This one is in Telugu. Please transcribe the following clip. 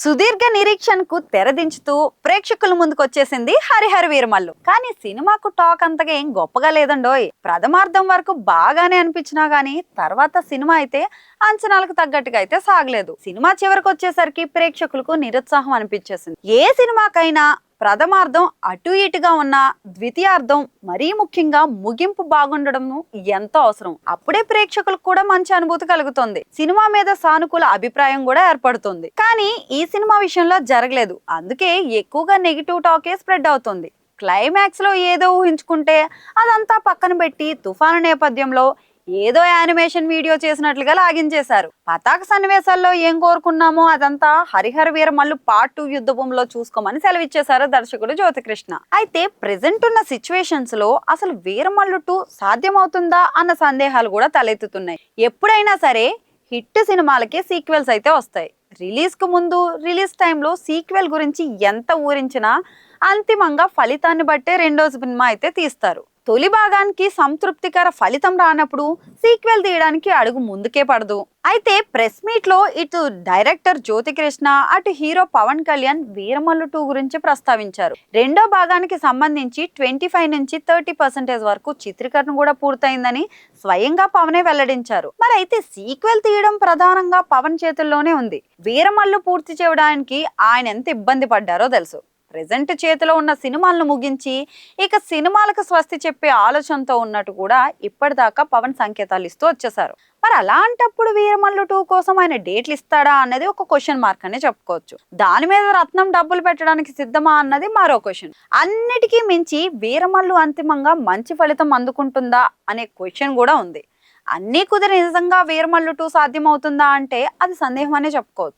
సుదీర్ఘ నిరీక్షణకు తెరదించుతూ ప్రేక్షకుల ముందుకు వచ్చేసింది హరిహర వీరమల్లు. కానీ సినిమాకు టాక్ అంతగా ఏం గొప్పగా లేదండోయ్. ప్రథమార్థం వరకు బాగానే అనిపించినా గానీ తర్వాత సినిమా అయితే అంచనాలకు తగ్గట్టుగా అయితే సాగలేదు. సినిమా చివరికి వచ్చేసరికి ప్రేక్షకులకు నిరుత్సాహం అనిపించేసింది. ఏ సినిమాకైనా ప్రథమార్థం అటు ఇటుగా ఉన్న ద్వితీయార్థం మరీ ముఖ్యంగా ముగింపు బాగుండడం ఎంతో అవసరం. అప్పుడే ప్రేక్షకులకు కూడా మంచి అనుభూతి కలుగుతుంది. సినిమా మీద సానుకూల అభిప్రాయం కూడా ఏర్పడుతుంది. కానీ ఈ సినిమా విషయంలో జరగలేదు. అందుకే ఎక్కువగా నెగిటివ్ టాకే స్ప్రెడ్ అవుతుంది. క్లైమాక్స్లో ఏదో ఊహించుకుంటే అదంతా పక్కన పెట్టి తుఫాను నేపథ్యంలో ఏదో యానిమేషన్ వీడియో చేసినట్లుగా లాగించేశారు. పతాక సన్నివేశాల్లో ఏం కోరుకున్నామో అదంతా హరిహర వీర మల్లు పార్ట్ టూ యుద్ధ భూమిలో చూసుకోమని సెలవిచ్చేశారు దర్శకుడు జ్యోతికృష్ణ. అయితే ప్రెసెంట్ ఉన్న సిచ్యువేషన్స్లో అసలు వీరమల్లు టూ సాధ్యమవుతుందా అన్న సందేహాలు కూడా తలెత్తుతున్నాయి. ఎప్పుడైనా సరే హిట్ సినిమాలకే సీక్వెల్స్ అయితే వస్తాయి. రిలీజ్కు ముందు రిలీజ్ టైంలో సీక్వెల్ గురించి ఎంత ఊరించినా అంతిమంగా ఫలితాన్ని బట్టే రెండో సినిమా అయితే తీస్తారు. తొలి భాగానికి సంతృప్తికర ఫలితం రానప్పుడు సీక్వెల్ తీయడానికి అడుగు ముందుకే పడదు. అయితే ప్రెస్ మీట్లో ఇటు డైరెక్టర్ జ్యోతికృష్ణ అటు హీరో పవన్ కళ్యాణ్ వీరమల్లు టూ గురించి ప్రస్తావించారు. రెండో భాగానికి సంబంధించి ట్వంటీ ఫైవ్ నుంచి థర్టీ పర్సెంటేజ్ వరకు చిత్రీకరణ కూడా పూర్తయిందని స్వయంగా పవనే వెల్లడించారు. మరి అయితే సీక్వెల్ తీయడం ప్రధానంగా పవన్ చేతుల్లోనే ఉంది. వీరమల్లు పూర్తి చేయడానికి ఆయన ఎంత ఇబ్బంది పడ్డారో తెలుసు. ప్రజెంట్ చేతిలో ఉన్న సినిమాలను ముగించి ఇక సినిమాలకు స్వస్తి చెప్పే ఆలోచనతో ఉన్నట్టు కూడా ఇప్పటిదాకా పవన్ సంకేతాలు ఇస్తూ వచ్చేసారు మరి అలాంటప్పుడు వీరమల్లు టూ కోసం ఆయన డేట్లు ఇస్తాడా అన్నది ఒక క్వశ్చన్ మార్క్ అనే చెప్పుకోవచ్చు. దాని మీద రత్నం డబ్బులు పెట్టడానికి సిద్ధమా అన్నది మరో క్వశ్చన్. అన్నిటికీ మించి వీరమల్లు అంతిమంగా మంచి ఫలితం అందుకుంటుందా అనే క్వశ్చన్ కూడా ఉంది. అన్నీ కుదిరి నిజంగా వీరమల్లు టూ సాధ్యమవుతుందా అంటే అది సందేహం అనే చెప్పుకోవచ్చు.